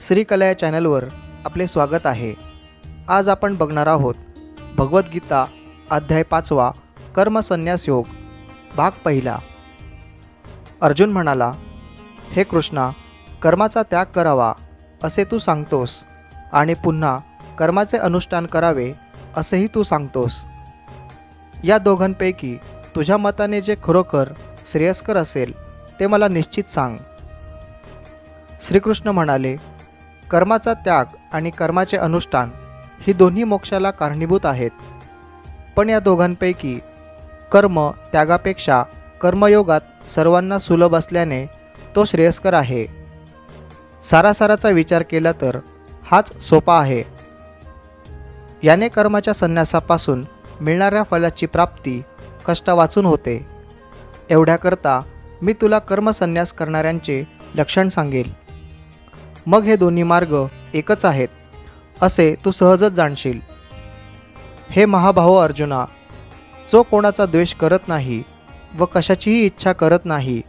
श्रीकला या चॅनलवर आपले स्वागत आहे. आज आपण बघणार आहोत भगवद्गीता अध्याय पाचवा कर्मसन्यास योग भाग पहिला. अर्जुन म्हणाला हे कृष्णा कर्माचा त्याग करावा असे तू सांगतोस आणि पुन्हा कर्माचे अनुष्ठान करावे असेही तू सांगतोस. या दोघांपैकी तुझ्या मताने जे खरोखर श्रेयस्कर असेल ते मला निश्चित सांग. श्रीकृष्ण म्हणाले कर्माचा त्याग आणि कर्माचे अनुष्ठान ही दोन्ही मोक्षाला कारणीभूत आहेत. पण या दोघांपैकी कर्म त्यागापेक्षा कर्मयोगात सर्वांना सुलभ असल्याने तो श्रेयस्कर आहे. सारासाराचा विचार केला तर हाच सोपा आहे. याने कर्माच्या संन्यासापासून मिळणाऱ्या फलाची प्राप्ती कष्ट वाचून होते. एवढ्याकरता मी तुला कर्मसन्यास करणाऱ्यांचे लक्षण सांगेल. मग हे दोन्ही मार्ग एकच आहेत असे तू सहजच जाणशील. हे महाभाव अर्जुना जो कोणाचा द्वेष करत नाही व कशाचीही इच्छा करत नाही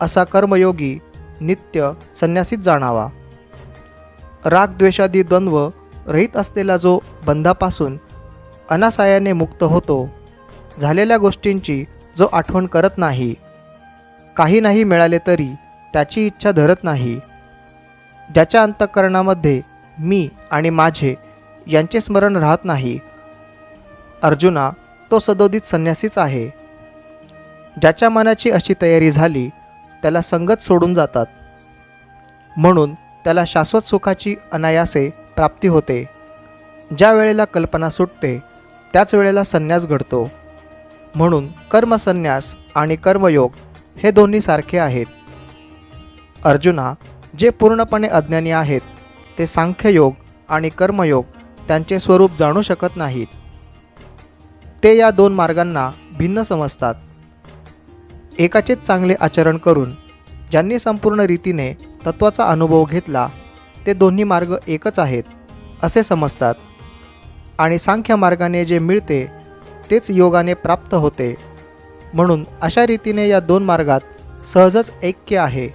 असा कर्मयोगी नित्य संन्यासीत जाणावा. राग द्वेषादी द्वंद्व रहित असलेला जो बंधापासून अनासायाने मुक्त होतो झालेल्या गोष्टींची जो आठवण करत नाही काही नाही मिळाले तरी त्याची इच्छा धरत नाही. ज्याच्या अंतःकरणामध्ये मी आणि माझे यांचे स्मरण राहत नाही. अर्जुना तो सदोदित संन्यासीच आहे. ज्याच्या मनाची अशी तयारी झाली त्याला संगत सोडून जातात. म्हणून त्याला शाश्वत सुखाची अनायासे प्राप्ती होते. ज्या वेळेला कल्पना सुटते त्याच वेळेला संन्यास घडतो. म्हणून कर्मसन्यास आणि कर्मयोग हे दोन्ही सारखे आहेत. अर्जुना जे पूर्णपणे अज्ञानी आहेत ते सांख्ययोग आणि कर्मयोग त्यांचे स्वरूप जाणू शकत नाहीत. ते या दोन मार्गांना भिन्न समजतात. एकाचेच चांगले आचरण करून ज्यांनी संपूर्ण रीतीने तत्वाचा अनुभव घेतला ते दोन्ही मार्ग एकच आहेत असे समजतात. आणि सांख्य मार्गाने जे मिळते तेच योगाने प्राप्त होते. म्हणून अशा रीतीने या दोन मार्गात सहजच ऐक्य आहे.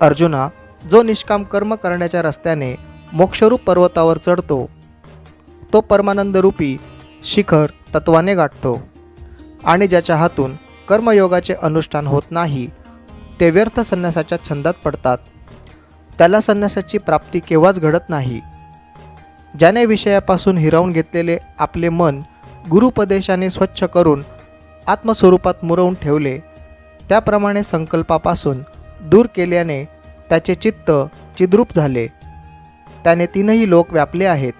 अर्जुना जो निष्काम कर्म करण्याच्या रस्त्याने मोक्षरूप पर्वतावर चढतो तो परमानंदरूपी शिखर तत्वाने गाठतो आणि ज्याच्या हातून कर्मयोगाचे अनुष्ठान होत नाही ते व्यर्थ संन्यासाच्या छंदात पडतात. त्याला संन्यासाची प्राप्ती केव्हाच घडत नाही. ज्याने विषयापासून हिरावून घेतलेले आपले मन गुरुपदेशाने स्वच्छ करून आत्मस्वरूपात मुरवून ठेवले त्याप्रमाणे संकल्पापासून दूर केल्याने त्याचे चित्त चिद्रूप झाले. त्याने तीनही लोक व्यापले आहेत.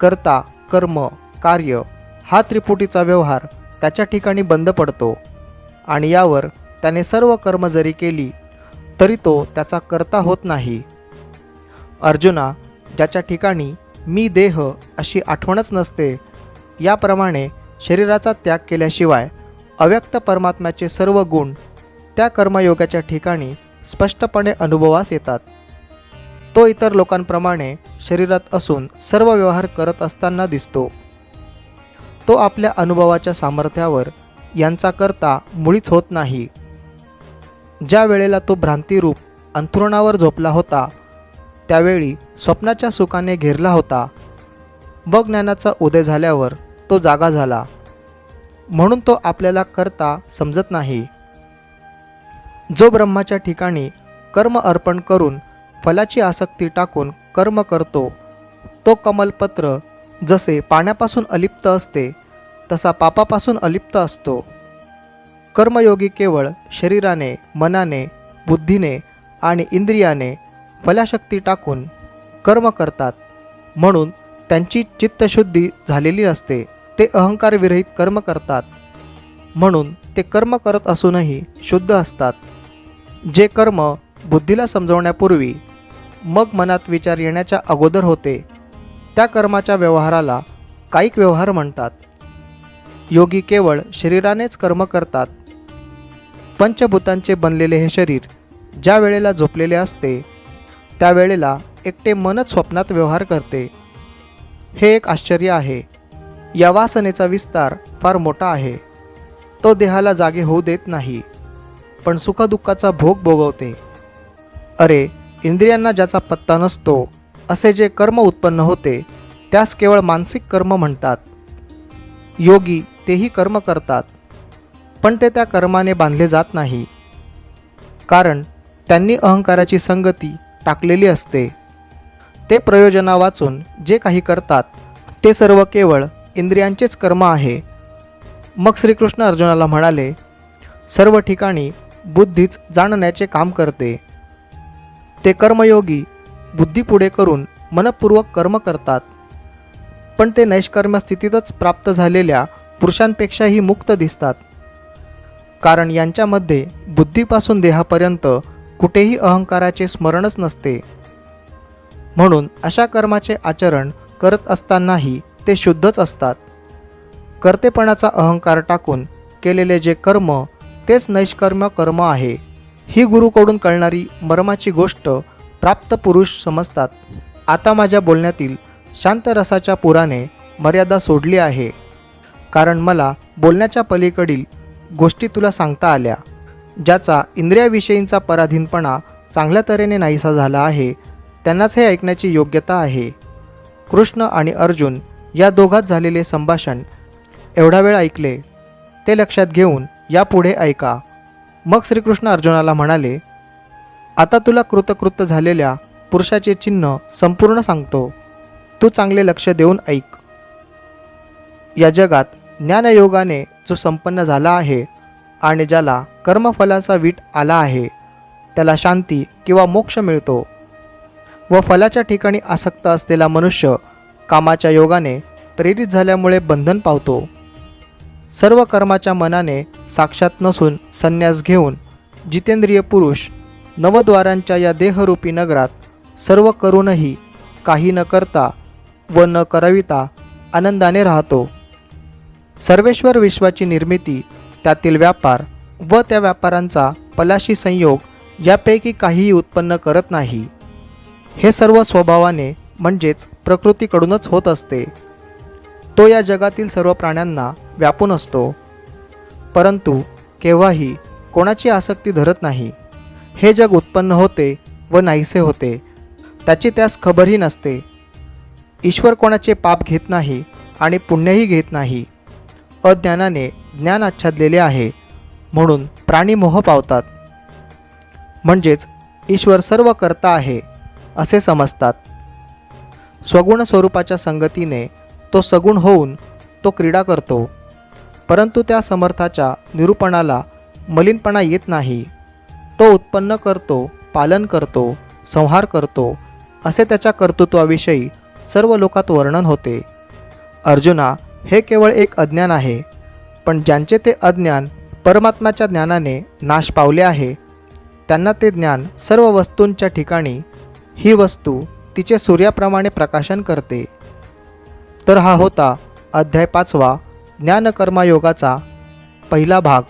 कर्ता कर्म कार्य हा त्रिपुटीचा व्यवहार त्याच्या ठिकाणी बंद पडतो आणि यावर त्याने सर्व कर्म जरी केली तरी तो त्याचा कर्ता होत नाही. अर्जुना ज्याच्या ठिकाणी मी देह अशी आठवणच नसते याप्रमाणे शरीराचा त्याग केल्याशिवाय अव्यक्त परमात्म्याचे सर्व गुण त्या कर्मयोगाच्या ठिकाणी स्पष्टपणे अनुभवास येतात. तो इतर लोकांप्रमाणे शरीरात असून सर्व व्यवहार करत असताना दिसतो. तो आपल्या अनुभवाच्या सामर्थ्यावर यांचा करता मुळीच होत नाही. ज्या वेळेला तो भ्रांतिरूप अंथरुणावर झोपला होता त्यावेळी स्वप्नाच्या सुखाने घेरला होता. मग ज्ञानाचा उदय झाल्यावर तो जागा झाला. म्हणून तो आपल्याला करता समजत नाही. जो ब्रह्माच्या ठिकाणी कर्म अर्पण करून फलाची आसक्ती टाकून कर्म करतो तो कमलपत्र जसे पाण्यापासून अलिप्त असते तसा पापापासून अलिप्त असतो. कर्मयोगी केवळ शरीराने मनाने बुद्धीने आणि इंद्रियाने फलाशक्ती टाकून कर्म करतात म्हणून त्यांची चित्तशुद्धी झालेली नसते ते अहंकारविरहित कर्म करतात म्हणून ते कर्म करत असूनही शुद्ध असतात. जे कर्म बुद्धीला समजवण्यापूर्वी मग मनात विचार येण्याच्या अगोदर होते त्या कर्माच्या व्यवहाराला कायिक व्यवहार म्हणतात. योगी केवळ शरीरानेच कर्म करतात. पंचभूतांचे बनलेले हे शरीर ज्या वेळेला झोपलेले असते त्यावेळेला एकटे मनच स्वप्नात व्यवहार करते. हे एक आश्चर्य आहे. या वासनेचा विस्तार फार मोठा आहे. तो देहाला जागे होऊ देत नाही. पण सुखदुःखाचा भोग भोगवते. अरे इंद्रियांना ज्याचा पत्ता नसतो असे जे कर्म उत्पन्न होते त्यास केवळ मानसिक कर्म म्हणतात. योगी तेही कर्म करतात पण ते त्या कर्माने बांधले जात नाही. कारण त्यांनी अहंकाराची संगती टाकलेली असते. ते प्रयोजना वाचून जे काही करतात ते सर्व केवळ इंद्रियांचेच कर्म आहे. मग श्रीकृष्ण अर्जुनाला म्हणाले सर्व ठिकाणी बुद्धीच जाणण्याचे काम करते. ते कर्मयोगी बुद्धी पुढे करून मनपूर्वक कर्म करतात. पण ते नैष्कर्म स्थितीतच प्राप्त झालेल्या पुरुषांपेक्षाही मुक्त दिसतात. कारण यांच्यामध्ये बुद्धीपासून देहापर्यंत कुठेही अहंकाराचे स्मरणच नसते. म्हणून अशा कर्माचे आचरण करत असतानाही ते शुद्धच असतात. कर्तेपणाचा अहंकार टाकून केलेले जे कर्म तेच नैष्कर्म कर्म आहे. ही गुरुकडून कळणारी मर्माची गोष्ट प्राप्त पुरुष समजतात. आता माझ्या बोलण्यातील शांत रसाच्या पुराने मर्यादा सोडली आहे. कारण मला बोलण्याच्या पलीकडील गोष्टी तुला सांगता आल्या. ज्याचा इंद्रियाविषयींचा पराधीनपणा चांगल्या तऱ्हेने नाहीसा झाला आहे त्यांनाच हे ऐकण्याची योग्यता आहे. कृष्ण आणि अर्जुन या दोघात झालेले संभाषण एवढा वेळ ऐकले ते लक्षात घेऊन यापुढे ऐका. मग श्रीकृष्ण अर्जुनाला म्हणाले आता तुला कृतकृत्य झालेल्या पुरुषाचे चिन्ह संपूर्ण सांगतो. तू चांगले लक्ष देऊन ऐक. या जगात ज्ञानयोगाने जो संपन्न झाला आहे आणि ज्याला कर्मफलाचा वीट आला आहे त्याला शांती किंवा मोक्ष मिळतो. व फलाच्या ठिकाणी आसक्त असलेला मनुष्य कामाच्या योगाने प्रेरित झाल्यामुळे बंधन पावतो. सर्व कर्माच्या मनाने साक्षात नसून संन्यास घेऊन जितेंद्रिय पुरुष नवद्वारांच्या या देहरूपी नगरात सर्व करूनही काही न करता व न करविता आनंदाने राहतो. सर्वेश्वर विश्वाची निर्मिती त्यातील व्यापार व त्या व्यापारांचा पलाशी संयोग यापैकी काहीही उत्पन्न करत नाही. हे सर्व स्वभावाने म्हणजेच प्रकृतीकडूनच होत असते. तो या जगातील सर्व प्राण्यांना व्यापून असतो. परंतु केव्हाही कोणाची आसक्ती धरत नाही. हे जग उत्पन्न होते व नाहीसे होते. त्याची त्यास खबरही नसते. ईश्वर कोणाचे पाप घेत नाही आणि पुण्यही घेत नाही. अज्ञानाने ज्ञान आच्छादलेले आहे म्हणून प्राणी मोह पावतात. म्हणजेच ईश्वर सर्व करता आहे असे समजतात. स्वगुण स्वरूपाच्या संगतीने तो सगुण होऊन तो क्रीडा करतो. परंतु त्या समर्थाच्या निरूपणाला मलिनपणा येत नाही. तो उत्पन्न करतो पालन करतो संहार करतो असे त्याच्या कर्तृत्वाविषयी सर्व लोकात वर्णन होते. अर्जुना हे केवळ एक अज्ञान आहे पण ज्यांचे ते अज्ञान परमात्म्याच्या ज्ञानाने नाश पावले आहे त्यांना ते ज्ञान सर्व वस्तूंच्या ठिकाणी ही वस्तू तिचे सूर्याप्रमाणे प्रकाशन करते. तर हा होता अध्याय पाचवा ज्ञानकर्मायोगाचा पहिला भाग.